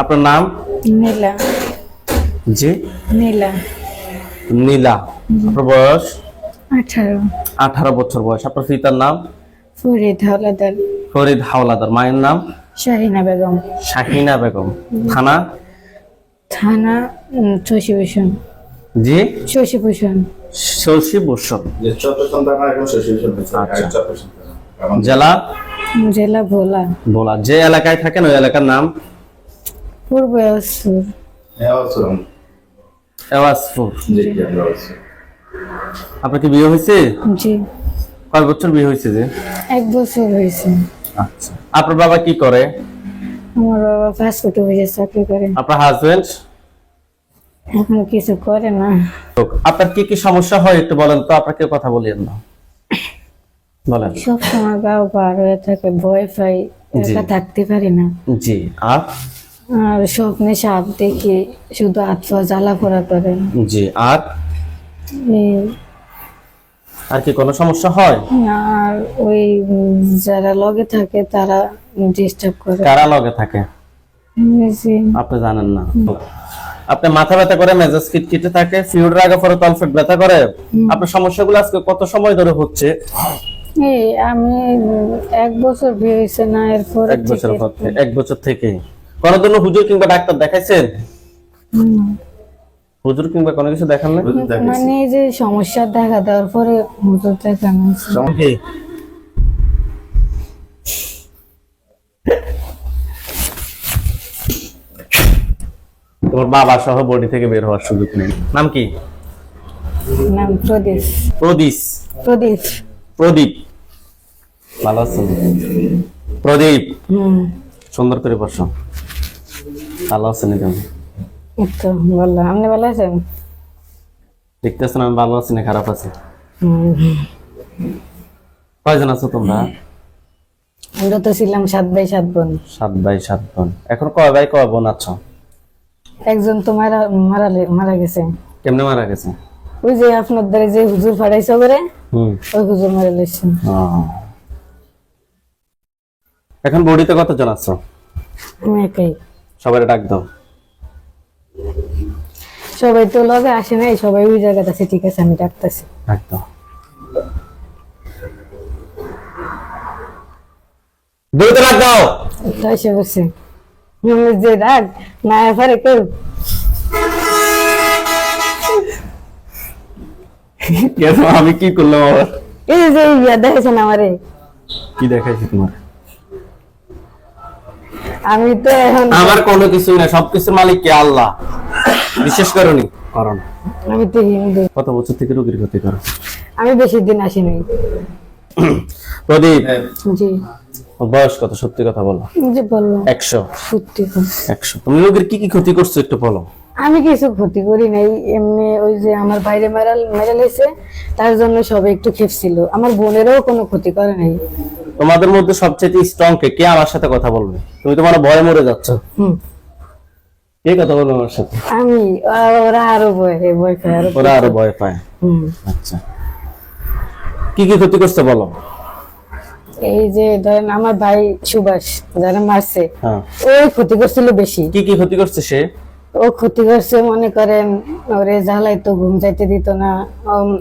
আপনার নাম? নীলা। জি। নীলা। নীলা। আপনার বয়স? আঠারো। আঠারো বছর বয়স। আপনার পিতার নাম? ফরিদ হাওলাদার। ফরিদ হাওলাদার। মায়ের নাম? শাহিনা বেগম। শাহিনা বেগম। থানা? থানা শশীভূষণ। জি? শশীভূষণ। শশী ভূষণ যে চপ্পেশন থানা এখন শেষ হয়েছে আচ্ছা। জেলা? জেলা ভোলা। ভোলা। যে এলাকায় থাকেন ওই এলাকার নাম? পূর্ব হ্যাঁ এওয়াজপুর জি জি আপনার কি বিয়ে হয়েছে জি কয় বছর বিয়ে হয়েছে যে এক বছর হয়েছে আচ্ছা আপনার বাবা কি করে আমার বাবা ফাস্টফুড অফিসে চাকরি করে আপনার হাজবেন্ড এখন কিছু করে না আপনার কি কি সমস্যা হয় একটু বলেন তো আপনাকে কথা বলিয়েন না বলেন সব সময় গাও পার হয়ে থাকে ভয় পাই একা থাকতে পারি না জি আর আর স্বপ্নে সাপ দেখি শুধু আত্মা জ্বালা পোড়া। করে জি আর? আর কি কোনো সমস্যা হয়? আর ওই যারা লগে থাকে তারা ডিস্টার্ব করে। কারা লগে থাকে? আপনি জানেন না। আপনি মাথা ব্যথা করে মেজাজ খিটখিটে থাকে ফিউডের আগে পরে তলফেট ব্যথা করে। আপনার সমস্যাগুলো আজকে কত সময় ধরে হচ্ছে? এই আমি এক বছর বিয়ে হয়েছে না এরপর এক বছর এক বছর থেকে কোনোদিনও হুজুর কিংবা ডাক্তার দেখাইছেন? হুজুর কিংবা কোনো কিছু দেখান না মানে এই যে সমস্যা দেখা দেওয়ার পরে হুজুর দেখানো? তোমার বাবা সহ বডি থেকে বের হওয়ার সুযোগ নেই। নাম কি? নাম প্রদীপ। প্রদীপ। প্রদীপ। প্রদীপ। ভালো আছেন প্রদীপ। হম। সুন্দর করে বস। ভালো আছেন এই তো বলল আপনি ভালো আছেন? দেখতেছেন আমি ভালো আছি না খারাপ আছি? কয়জন আছো তোমরা? আমরা তো ছিলাম সাত সাত বোন। সাত সাত বোন। এখন কয় ভাই কয় বোন আছো? একজন তো মারা মারা মারা গেছে। কেমনে মারা গেছে? ওই যে আপনার দ্বারা যে হুজুর ফাড়াইছে করে হুম। ওই হুজুর মারা লেগেছে এখন বডিতে কতজন আছো? আমি একাই। সবাই ডাক দাও। সবাই তো লগে আসে নাই সবাই ওই জায়গাতে আছে ঠিক আছে আমি ডাকতেছি। ডাক দাও। দ্রুত ডাক দাও। তো এসে বসে যে ডাক না এফারে কেউ আমি কি করলাম আবার? এই যে ইয়া দেখেছেন আমারে। কি দেখাইছি তোমার? আমি তো এখন আমার কোনো কিছুই না সবকিছুর মালিক কে? আল্লাহ। বিশেষ করনি? করো না। আমি তো কত বছর থেকে রোগীর ক্ষতি করো? আমি বেশি দিন আসিনি। প্রদীপ জি। বয়স কত? সত্যি কথা বলো। এই যে বলল একশো। সত্যি কথা। একশো। তুমি রোগীর কি কি ক্ষতি করছ একটু বলো। আমি কিছু ক্ষতি করি নাই। এমনি ওই যে আমার বাইরে মেরাল মেরাল হয়েছে তার জন্য সবাই একটু খেপছিল। আমার বোনেরও কোনো ক্ষতি করে নাই। তোমাদের মধ্যে সবচেয়ে স্ট্রং কে? কে আমার সাথে কথা বলবে? তুমি তোমার ভয়ে মরে যাচ্ছ। কে কথা বলবে আমার সাথে? আমি ওরা আরও ভয় ভয় আরও ওরা আরও ভয় পায়। আচ্ছা। কি কি ক্ষতি করছে বলো? এই যে ধরেন আমার ভাই সুভাষ যারা মারছে হ্যাঁ। ওই ক্ষতি করছিল বেশি। কি কি ক্ষতি করছে সে? ও ক্ষতি করছে মনে করেন ওরে জ্বালাই তো ঘুম যাইতে দিত না।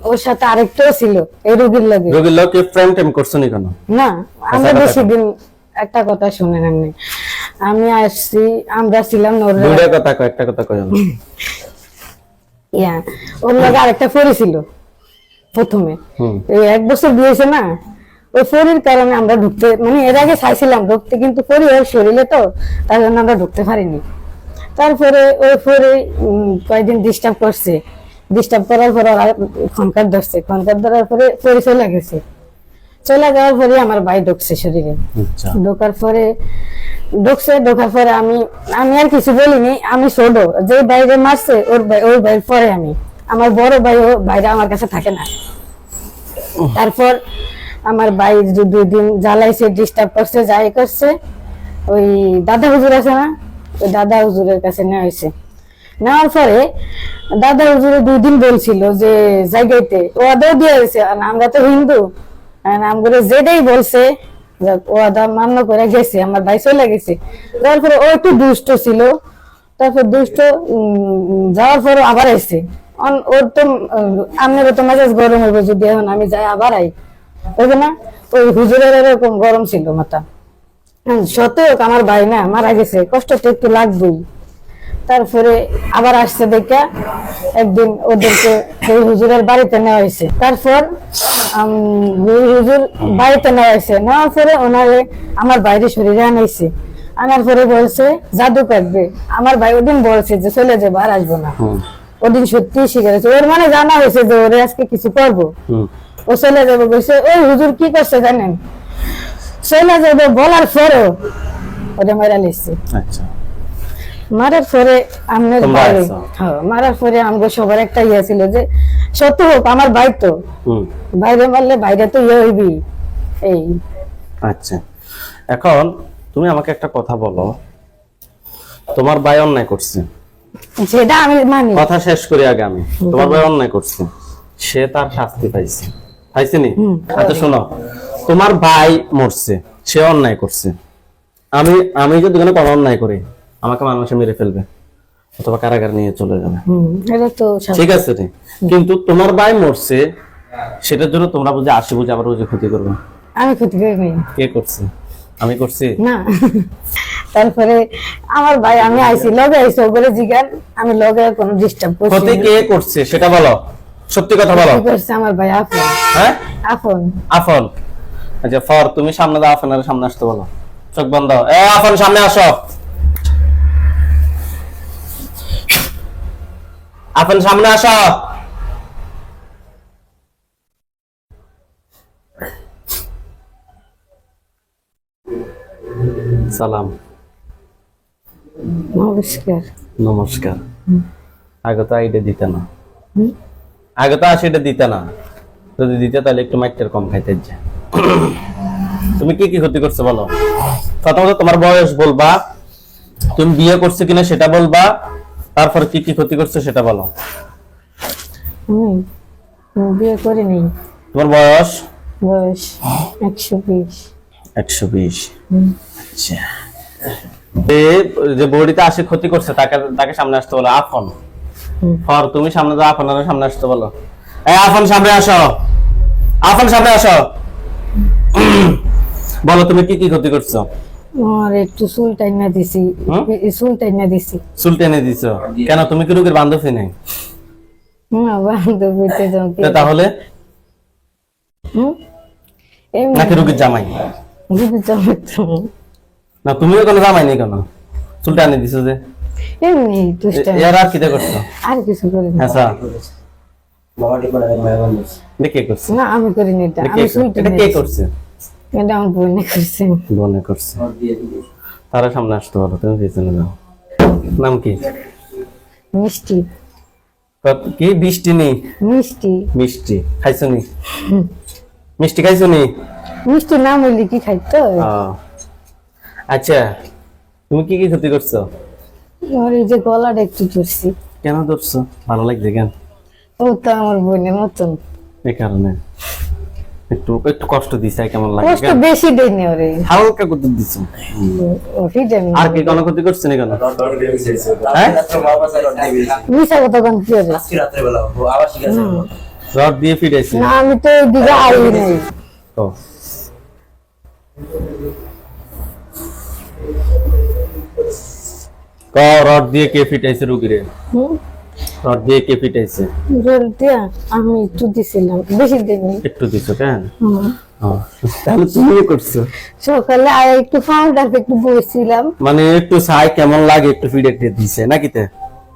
ওর সাথে আরেকটাও ছিল এই রোগীর লাগে। রোগীর লোককে ফ্রেম টেম করছ নি কেন? না আমরা বেশি দিন একটা কথা শুনেন আপনি আমি আসছি আমরা ছিলাম ওর দুইটা কথা কয় একটা কথা কয় ইয়া ওর লাগে আরেকটা ফরি ছিল প্রথমে। এই এক বছর দিয়েছে না ওই ফরির কারণে আমরা ঢুকতে মানে এর আগে চাইছিলাম ঢুকতে কিন্তু ফরি ওর শরীরে তো তার জন্য আমরা ঢুকতে পারিনি। তারপরে ওই ফরি উম, কয়েকদিন ডিস্টার্ব করছে। ডিস্টার্ব করার পরে ওরা খনকার ধরছে। খনকার ধরার পরে ফরি চলে গেছে। চলে যাওয়ার পরে আমার ভাই ঢুকছে শরীরে। আচ্ছা। ঢোকার পরে ঢুকছে ঢোকার পরে আমি আমি আর কিছু বলিনি আমি ছোট। যে বাইরে মারছে ওর ভাই ওর ভাই পরে আমি। আমার বড় ভাই ও বাইরে আমার কাছে থাকে না। তারপর আমার ভাই দু- দুই দিন জ্বালাইছে ডিস্টার্ব করছে যাই করছে। ওই দাদা হুজুর আছে না? দাদা হুজুরের কাছে নেওয়া হয়েছে। নেওয়ার পরে দাদা হুজুরে দুই দিন বলছিল যে জায়গাতে ও আদৌ দিয়ে আর আমরা তো হিন্দু। আমগুলো যেটাই বলছে যাক, ও আদা মান্য করে গেছে আমার ভাই চলে গেছে। যাওয়ার তারপরে ও একটু দুষ্ট ছিল। তারপর দুষ্ট যাওয়ার পরে আবার এসে ওর তো আপনার তো মেজাজ গরম হবে যদি এখন আমি যাই আবার আই। বুঝলে না ওই হুজুরের এরকম গরম ছিল মাথা। হ্যাঁ, আমার ভাই না মারা গেছে কষ্ট তো একটু লাগবেই। তারপরে আবার আসছে দেখে একদিন ওদেরকে হুজুরের বাড়িতে নেওয়া হয়েছে। তারপর হুজুর বাড়িতে নেওয়া হয়েছে। নেওয়ার পরে ওনারে আমার বাইরে শরীরে আনাইছে। আনার পরে বলছে জাদু কাটবে। আমার ভাই ওদিন বলছে যে চলে যাব আর আসব না। ওদিন সত্যি শিখে গেছে। ওর মানে জানা হয়েছে যে ওরে আজকে কিছু করব। ও চলে যাবে বলছে ওই হুজুর কি করছে জানেন? চলে যাবে বলার পরেও ওটা মেরা আচ্ছা। মারার পরে আমরা বাইরে? হ্যাঁ, মারার পরে সবার একটা ইয়ে ছিল যে সত্য হোক আমার ভাই তো। বাইরে মারলে বাইরে তো ইয়ে হইবি। এই। আচ্ছা। এখন তুমি আমাকে একটা কথা বলো। তোমার ভাই অন্যায় করছে। যেটা আমি মানি। কথা শেষ করি আগে আমি। তোমার ভাই অন্যায় করছে। সে তার শাস্তি পাইছে। পাইছে নি? আচ্ছা শোনো। তোমার ভাই মরছে সে অন্যায় করছে। আমি আমি যদি কোনো কোনো অন্যায় করি আমাকে মানুষে মেরে ফেলবে অথবা কারাগার নিয়ে চলে যাবে। ঠিক আছে কিন্তু তোমার ভাই মরছে সেটার জন্য তোমরা বুঝে আসি বুঝে আবার বুঝে ক্ষতি করবে। আমি ক্ষতি করিনি। কে করছে? আমি করছি? না। তারপরে আমার ভাই আমি আইছি লগে আইছি ওগুলো জিগান আমি লগে কোনো ডিস্টার্ব করছি ক্ষতি কে করছে সেটা বলো। সত্যি কথা বলো। করছে আমার ভাই আপন হ্যাঁ? আপন আফন আচ্ছা ফর তুমি সামনে দাও আফনের সামনে আসতে বলো। চোখ বন্ধ। এ আফন সামনে আসো। আফন সামনে আসো। সালাম। নমস্কার। নমস্কার। আগে তো আইডে দিতে না? আগে তো আশিটা দিতে না। যদি দিতে তাহলে একটু মাইটের কম খাইতে যে তুমি কি কি ক্ষতি করছ বলো? প্রথমত তোমার বয়স বলবা তুমি বিয়ে করছ কিনা সেটা বলবা তারপর কি কি ক্ষতি করছ সেটা বলো। হুম আমি বিয়ে তোমার বয়স? বয়স একশো বিশ। একশো বিশ। আচ্ছা। যে বডিতে আসে ক্ষতি করছে তাকে তাকে সামনে আসতে বলো আফন। ফর তুমি সামনে যাও আফন সামনে আসতে বলো। এই আফন সামনে আসো। আফন সামনে আসো। বলো তুমি কি কি ক্ষতি করছ? আর একটু চুল টাইনা দিছি। চুল টাইনা দিছি। চুল টেনে দিছো? কেন তুমি কি রোগের বান্ধবী নেই? হুম বান্ধবীতে জমতে তা তাহলে? হুম? নাকি রোগীর জামাই? যদি জমতো না তুমিও কোনো জামাই নেই কেন? চুল টেনে দিছো যে। এমনি দুষ্টামি। এর আর কিটা করছ? আর কিছু করি না। এটা কে করছে? না আমি করিনি এটা। এটা আমি কে চুল এটা টাইনা কে করছে? এটা আমার বোনে করছে। মনে করছে। তারা সামনে আসতে পারো তুমি পিছনে যাও নাম কি? মিষ্টি। কি বৃষ্টি নেই মিষ্টি। মিষ্টি। খাইছো নি? মিষ্টি খাইছো নি? মিষ্টি না বললি কি খাইতো? আচ্ছা তুমি কি কি ক্ষতি করছ? আর এই যে গলাটা একটু ধরছি। কেন ধরছো? ভালো লাগছে কেন? ও তো আমার বোনের মতন। এই কারণে। একটু একটু কষ্ট দিছে কেমন লাগে কষ্ট? বেশি দেয়নি ওরে। হালকা করতে দিছো। ভিটামিন। আর কি কোনো ক্ষতি করছে না কেন? হ্যাঁ? মিশা কথা কোন কি হবে রড দিয়ে ফিরেছি না আমি তো এদিকে আই নাই। তো ক রড দিয়ে কে ফিটাইছে রুগীরে? হুম? রড দিয়ে কে ফিটাইছে জল দিয়া আমি একটু দিছিলাম বেশি দিইনি একটু দিছো কেন? তাহলে করছ? সকালে আর একটু একটু বসছিলাম মানে একটু চাই কেমন লাগে একটু ফিডে দিছে নাকি তে?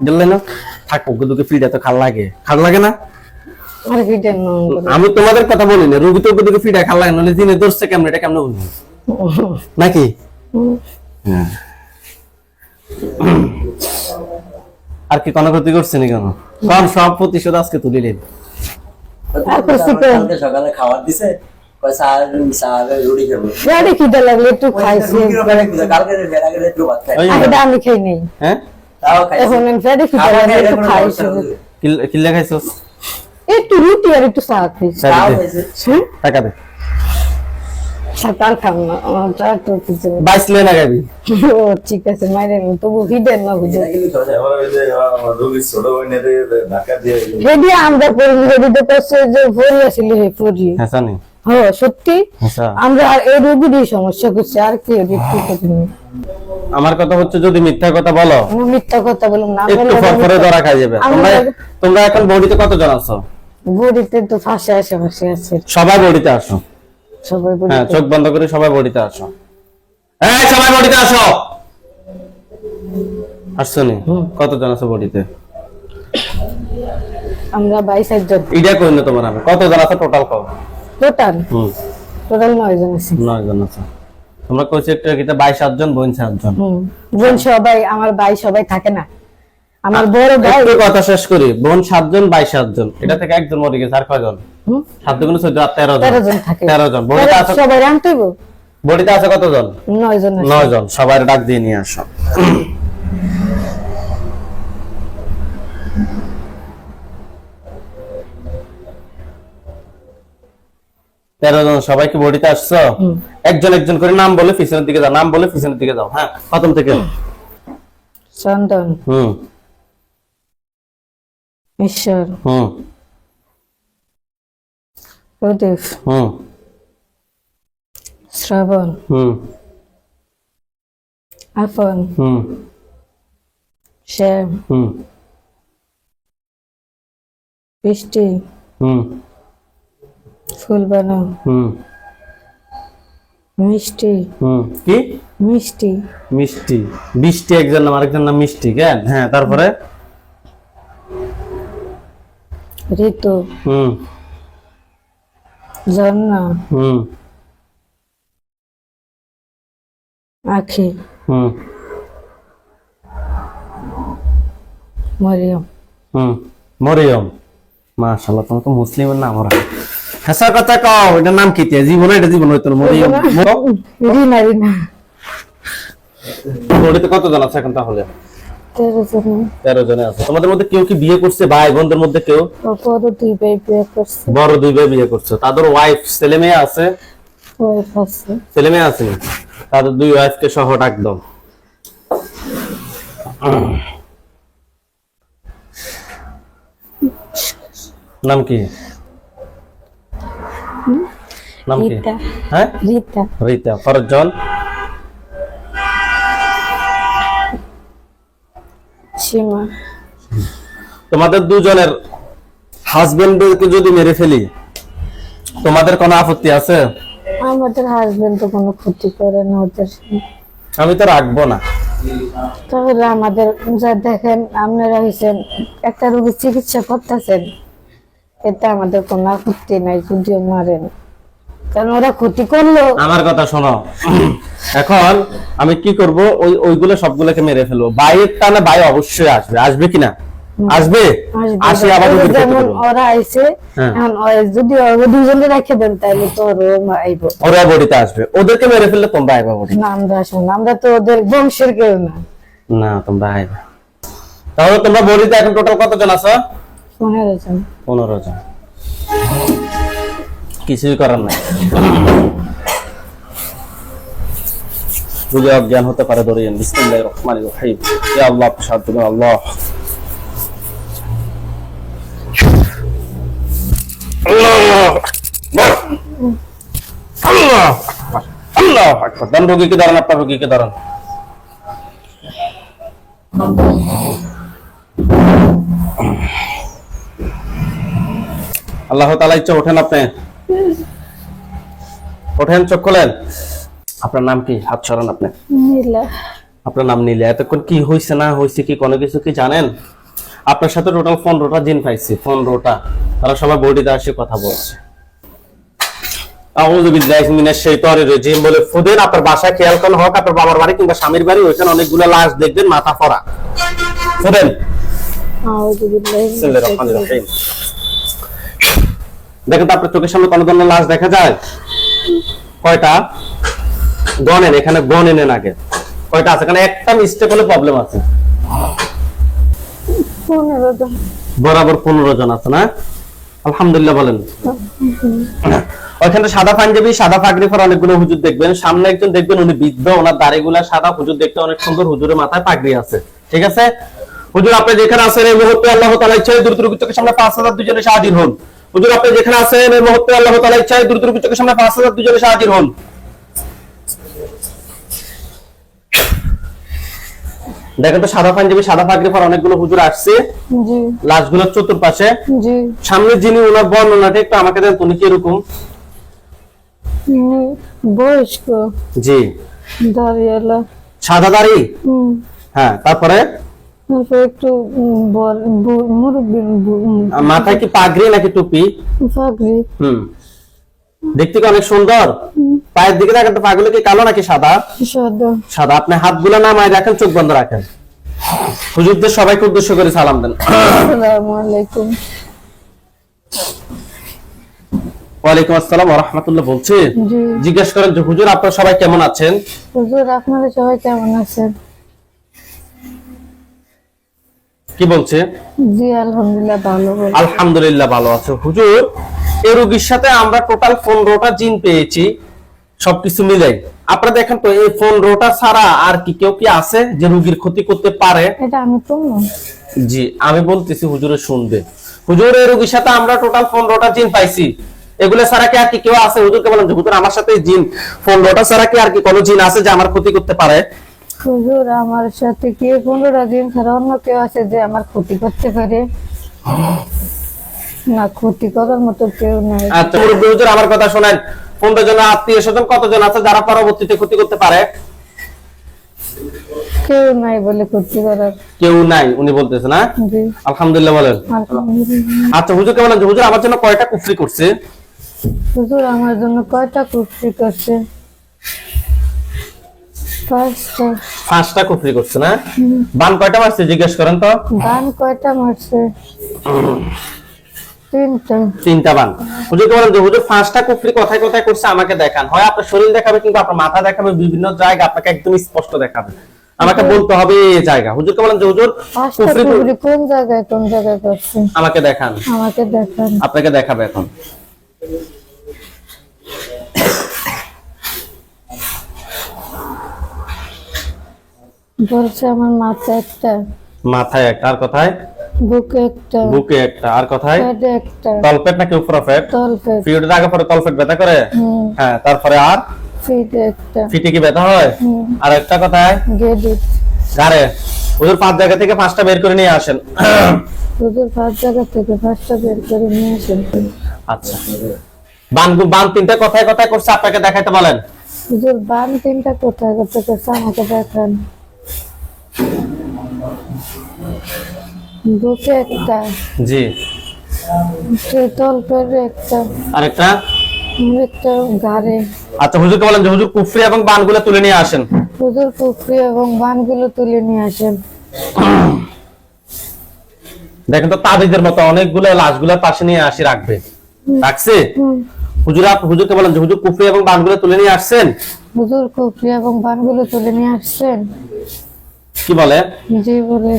দিলে না? থাক ফিডে তো খাল লাগে। খাল লাগে না? আর আমি তোমাদের কথা বলি না রুগী তো ফিডে খাল লাগে না দিনে ধরছে কেমন এটা কেমন বুঝব নাকি? হ্যাঁ। আর কি কোনো ক্ষতি করছে নি কেন? কারণ সব প্রতিশোধ আজকে তুলিলেন কালকে সকালে খাবার দিছে একটু হ্যাঁ? রুটি আর একটু চা খাইছি। টাকা দে। খাম না আমার ট্রাক্টর কিছু বাইসলে না গাবি ও ঠিক আছে মাইরে তবু হিডেন না বুঝে। এবার ওই যে আমার দিয়ে যে আসলে হে হ্যাঁ হ্যাঁ সত্যি? আচ্ছা আর এই রোগীরই সমস্যা করছি আর কি আমার কথা হচ্ছে যদি মিথ্যা কথা বলো মিথ্যা কথা বললাম না একটু ফরফরে ধরা খাই যাবে। তোমরা তোমরা এখন বডিতে কত কতজন আছো? বডিতে তো ফাঁসে আশেপাশে আছে। সবাই বডিতে আসো। হ্যাঁ চোখ বন্ধ করে সবাই বডিতে আসো। এই সবাই বডিতে আসো! আসছো নি? কতজন আছো বডিতে? আমরা বাইশ জন ইডিয়া কই না তোমার আমি? কতজন আছে টোটাল কও? টোটাল হুম। টোটাল নয় জন আছে। নয় জন আছে। তোমরা কইছো একটু আগে বাইশ সাতজন বোন সাতজন। হুম। বোন সবাই আমার ভাই সবাই থাকে না। আমার বড় ভাই একটু কথা শেষ করি। বোন সাতজন বাইশ সাতজন। এটা থেকে একজন মরে গেছে আর কয়জন? সাত দুগুণ চোদ্দ আর তেরো জন। তেরো জন সবাই বডিতে আছে কতজন? নয় জন নয় জন। সবাই ডাক দিয়ে নিয়ে আসো। তেরো জন। সবাই কি বডিতে আসছো? একজন একজন করে নাম বলে পিছনের দিকে যাও। নাম বলে পিছনের দিকে যাও। হ্যাঁ প্রথম থেকে। চন্দন। হুম। ঈশ্বর। হুম প্রদীপ। হুম শ্রাবণ। হুম। আপন। হুম। শ্যাম। হুম। বৃষ্টি। হুম। ফুলবানো হুম। মিষ্টি। হুম। কি? মিষ্টি। মিষ্টি। বৃষ্টি একজন নাম আরেকজন নাম মিষ্টি কেন? হ্যাঁ তারপরে? ঋতু। হুম। ঝর্ণা হুম। আখি। হুম। মরিয়ম। হুম। মরিয়ম। মাশাআল্লাহ তোমার তো মুসলিমের নাম ওরা। কথা কও এটার নাম কি তে? জীবন এটা জীবন হইতো মরিয়ম। রিনা রিনা। বডিতে কতজন আছে এখন তাহলে? তেরো জন। আছে। তোমাদের মধ্যে কেউ কি বিয়ে করছে? ভাই বোনদের মধ্যে কেউ? অপর দুই ভাই বিয়ে করছে। বড় দুই ভাই বিয়ে করছে। তাদের ওয়াইফ ছেলে মেয়ে আছে? ওয়াইফ আছে। ছেলে মেয়ে আছে? তাদের দুই ওয়াইফকে সহ ডাক দাও নাম কি? নাম কি? রীতা। হ্যাঁ? রীতা। রীতা। ফরজন সীমা। তোমাদের দুজনের হাজবেন্ডকে যদি মেরে ফেলি তোমাদের কোনো আপত্তি আছে? আমাদের হাজবেন্ড তো কোনো ক্ষতি করে না ওদের আমি তো রাখব না। তাহলে আমাদের যা দেখেন আপনারা হয়েছেন একটা রোগীর চিকিৎসা করতেছেন এতে আমাদের কোনো আপত্তি নাই যদিও মারেন। কারণ ওরা ক্ষতি করল? আমার কথা শোনো। এখন আমি কি করব? ওই ওইগুলো সবগুলোকে মেরে ফেলব। বাইরের টানে বাই অবশ্যই আসবে। আসবে কিনা আসবে? আসে আবার যেমন ওরা আইছে হ্যাঁ। এখন যদি ওরা দুজনে রেখে দেন তাহলে তো ওরা আইব ওরা বডিতে আসবে। ওদেরকে মেরে ফেললে তোমরা আইবা বডি? না আমরা আসব না। আমরা তো ওদের বংশের কেউ না। না তোমরা আইবা। তাহলে তোমরা বডিতে এখন টোটাল কতজন আছো? পনেরো জন। পনেরো জন। কিছুই করার নাই। বুঝে অজ্ঞান হতে পারে ধরিয়েন বিসমিল্লাহির রহমানির রহিম। ইয়া আল্লাহ সাহায্য আল্লাহ। আল্লাহ আল্লাহ আল্লাহ। তালা ইচ্ছা ওঠেন আপনি। ওঠেন চোখ খোলেন। আপনার নাম কি? হাত সরান আপনি। নীলা। আপনার নাম নিলে। এতক্ষণ কি হয়েছে না হয়েছে কি কোনো কিছু কি জানেন? আপনার সাথে টোটাল পনেরোটা জিন পাইছি পনেরোটা। তারা সবাই বডিতে আসে কথা বলছে। বলে ফুদেন আপনার বাসায় খেয়াল কোন হোক আপনার বাবার বাড়ি কিংবা স্বামীর বাড়ি ওইখানে অনেকগুলো লাশ দেখবেন মাথা ফরা। ফুদেন। দেখেন তো আপনার চোখের সামনে কোনো ধরনের লাশ দেখা যায়? কয়টা? গনেন এখানে গনেন আগে কয়টা আছে? এখানে একটা মিস্টেক হলে প্রবলেম আছে। বরাবর পনেরো জন আছে না? আলহামদুলিল্লাহ বলেন। সাদা পাঞ্জাবি সাদা পাগড়ি পরা অনেকগুলো হুজুর দেখবেন। সামনে একজন দেখবেন উনি বৃদ্ধ। ওনার দাড়িগুলা সাদা। হুজুর দেখতে অনেক সুন্দর। হুজুরের মাথায় পাগড়ি আছে। ঠিক আছে? হুজুর আপনি যেখানে আছেন এই মুহূর্তে আল্লাহ তাআলা ইচ্ছায় দ্রুত সামনে পাঁচ হাজার দুজনে হাজির হন। হুজুর আপনি যেখানে আছেন এই মুহূর্তে আল্লাহ তাআলা ইচ্ছায় দ্রুত দ্রুত চোখের সামনে পাঁচ হাজার দুজনে হাজির হন। দেখেন তো সাদা পাঞ্জাবি সাদা পাগড়ি পরা অনেকগুলো হুজুর আসছে। জি। লাশগুলোর চতুর্পাশে। জি। সামনে যিনি ওনার বর্ণনাটা একটু আমাকে দেন উনি কীরকম উনি বয়স্ক। জি। দাঁড়িয়েলা সাদা দাড়ি? হ্যাঁ তারপর? একটু মাথায় কি পাগড়ি নাকি টুপি? পাগড়ি। হুম। দেখতে কি অনেক সুন্দর? পায়ের দিকে দেখেন পাগুলো কি কালো নাকি সাদা? সাদা। সাদা আপনি হাতগুলো নামায় রাখেন চোখ বন্ধ রাখেন। হুজুরদের সবাইকে উদ্দেশ্য করে সালাম দেন। আসসালামু আলাইকুম। ওয়ালাইকুম আসসালাম ওয়া রাহমাতুল্লাহ বলছি। জিজ্ঞেস করেন যে হুজুর আপনারা সবাই কেমন আছেন? হুজুর আপনারা সবাই কেমন আছেন? কি বলছে? জি আলহামদুলিল্লাহ ভালো আলহামদুলিল্লাহ ভালো আছে। হুজুর এই রোগীর সাথে আমরা টোটাল পনেরোটা জিন পেয়েছি সবকিছু মিলাই আপনারা দেখেন তো এই পনেরোটা ছাড়া আর কি কেউ কি আছে যে রোগীর ক্ষতি করতে পারে? এটা আমি তো জি আমি বলতেছি হুজুরে শুনবে হুজুর এই রোগীর সাথে আমরা টোটাল পনেরোটা জিন পাইছি। এগুলো ছাড়া কি আর কি কেউ আছে? হুজুরকে বলেন যে হুজুর আমার সাথে জিন পনেরোটা ছাড়া কি আর কি কোনো জিন আছে যে আমার ক্ষতি করতে পারে? হুজুর আমার সাথে কি পনেরো দিন ছাড়া অন্য কেউ আছে যে আমার ক্ষতি করতে পারে? না ক্ষতি করার মতো কেউ নাই। হুজুর আমার কথা শোনেন। পনেরো জন আত্মীয় স্বজন কতজন আছে যারা পরবর্তীতে ক্ষতি করতে পারে? কেউ নাই বলে ক্ষতি করার। কেউ নাই উনি বলতেছে না? আলহামদুলিল্লাহ বলেন। আচ্ছা হুজুরকে বলেন যে হুজুর আমার জন্য কয়টা কুফরি করছে? হুজুর আমার জন্য কয়টা কুফরি করছে? পাঁচটা কুফরি করছে না? বান কয়টা মারছে জিজ্ঞেস করেন তো? গান কয়টা মারছে? তিনটা। তিনটা বান। হুজুরকে বলেন যে হুজুর পাঁচটা কুফরি কোথায় কোথায় করছে আমাকে দেখান। হয় আপনার শরীর দেখাবে কিন্তু আপনার মাথা দেখাবে বিভিন্ন জায়গা আপনাকে একদম স্পষ্ট দেখাবে। আমাকে বলতে হবে এই জায়গা। হুজুরকে বলেন যে হুজুর কুফরি কোন জায়গায় কোন জায়গায় করছে? আমাকে দেখান। আমাকে দেখান। আপনাকে দেখাবে এখন। বলছে আমার মাথা একটা। মাথায় একটা আর কোথায়? বুকে একটা। বুকে একটা আর কোথায়? পেটে একটা। তলপেট নাকি উপর পেট? তলপেট। পিরিয়ডের আগে পরে তলপেট ব্যথা করে? হ্যাঁ তারপরে আর? ফিটে একটা। ফিটে কি ব্যথা হয়? আর একটা কোথায়? ওদের পাঁচ জায়গা থেকে পাঁচটা বের করে নিয়ে আসেন। হুজুর পাঁচ জায়গা থেকে পাঁচটা বের করে নিয়ে আসেন। আচ্ছা। বান বান তিনটা কথায় কথায় করছে? আপনাকে দেখাইতে বলেন। হুজুর বান তিনটা কোথায় করতে করছে? আমাকে দেখান। বুকে একটা। জি। তলপেটে একটা। আরেকটা? একটা গাড়ে। আচ্ছা হুজুরকে বলেন যে হুজুর কুফরি এবং বানগুলো তুলে নিয়ে আসেন। হুজুর পুকুরি এবং বানগুলো তুলে নিয়ে আসেন। দেখেন তো তাবিজের মতো অনেকগুলো লাশগুলো পাশে নিয়ে আসি রাখবে। রাখছে? হুজুর আপ- হুজুরকে বলেন যে হুজুর কুফরি এবং বানগুলো তুলে নিয়ে আসছেন? হুজুর পুকুরি এবং বানগুলো তুলে নিয়ে আসছেন? কি বলে? জি বলে।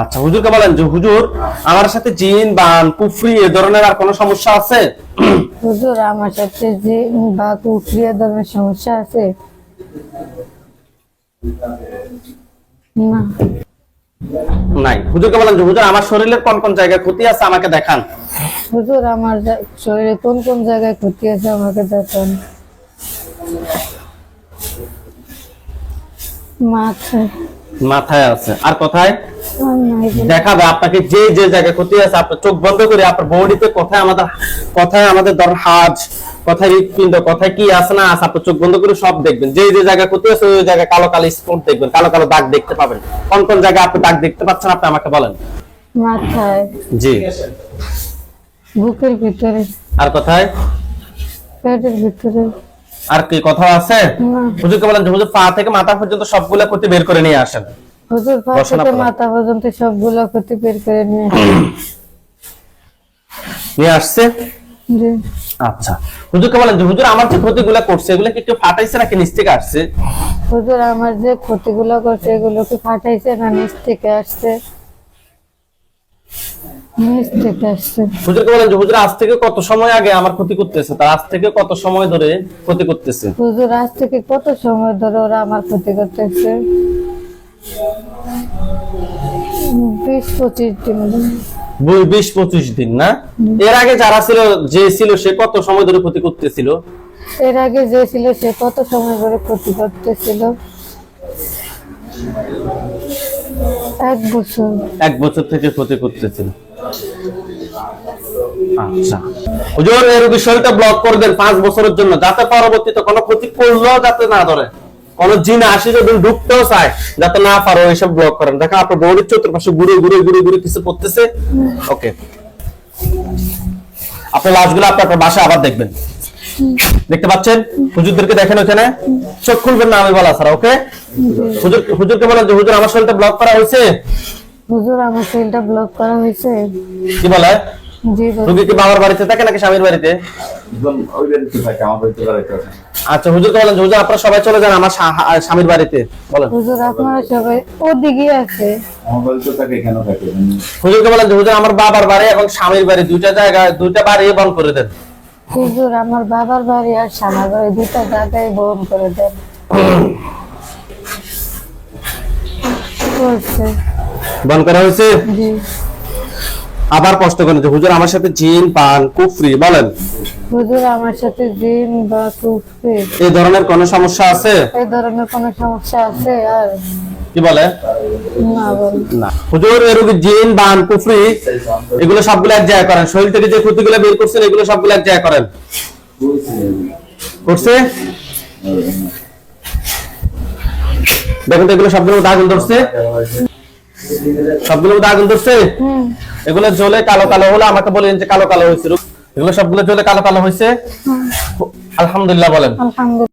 আচ্ছা হুজুরকে বলেন যে হুজুর আমার সাথে জিন বান কুফরি এ ধরনের আর কোনো সমস্যা আছে? হুজুর আমার সাথে যে বা পুকুরি এ ধরনের সমস্যা আছে। না। নাই। হুজুরকে বলেন যে হুজুর আমার শরীরের কোন কোন জায়গায় ক্ষতি আছে আমাকে দেখান। হুজুর আমার শরীরে কোন কোন জায়গায় ক্ষতি আছে আমাকে দেখান। মাথায় মাথায় আছে। আর কোথায়। দেখাবে আপনাকে যে যে জায়গায় ক্ষতি আছে আপনার চোখ বন্ধ করে আপনার বডিতে কোথায় আমাদের কোথায় আমাদের ধর হাজ কোথায় হৃৎপিণ্ড কোথায় কি আছে না আছে আপনার চোখ বন্ধ করে সব দেখবেন। যে যে জায়গায় ক্ষতি আছে ওই জায়গায় কালো কালো স্পট দেখবেন কালো কালো দাগ দেখতে পাবেন। কোন কোন জায়গায় আপনি দাগ দেখতে পাচ্ছেন আপনি আমাকে বলেন। মাথায়। জি। বুকের ভিতরে। আর কোথায়? পেটের ভিতরে। আর কি কোথাও আছে? হুজুরকে বলেন যে হুজুর পা থেকে মাথা পর্যন্ত সবগুলো ক্ষতি বের করে নিয়ে আসেন। হুজুর পা থেকে মাথা পর্যন্ত সবগুলো ক্ষতি বের করে নিয়ে আসেন। নিয়ে আসছে? আচ্ছা। হুজুরকে বলেন যে হুজুর আমার যে ক্ষতিগুলো করছে এগুলো কি একটু ফাটাইছে নাকি নিচ থেকে আসছে? হুজুর আমার যে ক্ষতিগুলো করছে এগুলো কি ফাটাইছে না নিচ থেকে আসছে? হুজুরকে বলেন যে হুজুর আজ থেকে কত সময় আগে আমার ক্ষতি করতেছে? তার আজ থেকে কত সময় ধরে ক্ষতি করতেছে? হুজুর আজ থেকে কত সময় ধরে ওরা আমার ক্ষতি করতেছে? বিশ পঁচিশ দিন। বিশ পঁচিশ দিন না? এর আগে যারা ছিল যে ছিল সে কত সময় ধরে ক্ষতি করতেছিল? এর আগে যে ছিল সে কত সময় ধরে ক্ষতি করতেছিল? এক বছর। এক বছর থেকে ক্ষতি আচ্ছা। হুজুর, এর বিষয়টা ব্লক করে দেন পাঁচ বছরের জন্য। যাতে পরবর্তীতে কোনো ক্ষতি করলেও যাতে না ধরে। কোন জিন আসি যদি ঢুকতেও চায়, যাতে না পারো, এসব ব্লক করেন। দেখো আপনার বউরির চতুর্পাশে ঘুরে ঘুরে ঘুরে ঘুরে কিছু পড়তেছে ওকে আপনার লাশগুলো আপনার বাসায় আবার দেখবেন। দেখতে পাচ্ছেন? হুজুরদেরকে দেখেন ওখানে চোখ খুলবেন না, আমি বলা ছাড়া ওকে হুজুর হুজুরকে বলেন যে হুজুর আমার শরীরটা ব্লক করা হয়েছে? হুজুর আমার সেলটা ব্লক করা হয়েছে। কি বলে? রুগী কি বাবার বাড়িতে থাকে নাকি স্বামীর বাড়িতে? ওই বাড়িতে থাকে আমার বাড়িতে বেড়াইতে আচ্ছা হুজুর বলেন যে, হুজুর আপনারা সবাই চলে যান আমার স্বামীর বাড়িতে। বলেন। হুজুর আপনারা সবাই ওদিকে আছে। আমার বাড়িতে থাকে কেন থাকে। হুজুরকে বলেন যে, হুজুর আমার বাবার বাড়ি এবং স্বামীর বাড়ি দুইটা জায়গায় দুইটা বাড়ি বন্ধ করে দেন। হুজুর আমার বাবার বাড়ি আর সামার বাড়ি দুটা জায়গায় বন্ধ করে দেন। বন্ধ করা হয়েছে? আবার কষ্ট করেন যে হুজুর আমার সাথে জিন পান কুফরি বলেন। হুজুর আমার সাথে জিন বা কুফরি। এই ধরনের কোনো সমস্যা আছে? এই ধরনের কোনো সমস্যা আছে আর? কি বলে? না না। হুজুর এর জিন বান কুফরি এগুলো সবগুলো এক জায়গায় করেন। শরীর থেকে যে ক্ষতিগুলো বের করছেন এগুলো সবগুলো এক জায়গায় করেন। করছে? দেখুন তো এগুলো সবগুলো আগুন ধরছে। সবগুলো আগুন ধরছে? এগুলো জ্বলে কালো কালো হলো আমাকে বলেন যে কালো কালো হয়েছে। এগুলো সবগুলো জ্বলে কালো কালো হয়েছে? আলহামদুলিল্লাহ বলেন। আলহামদুলিল্লাহ।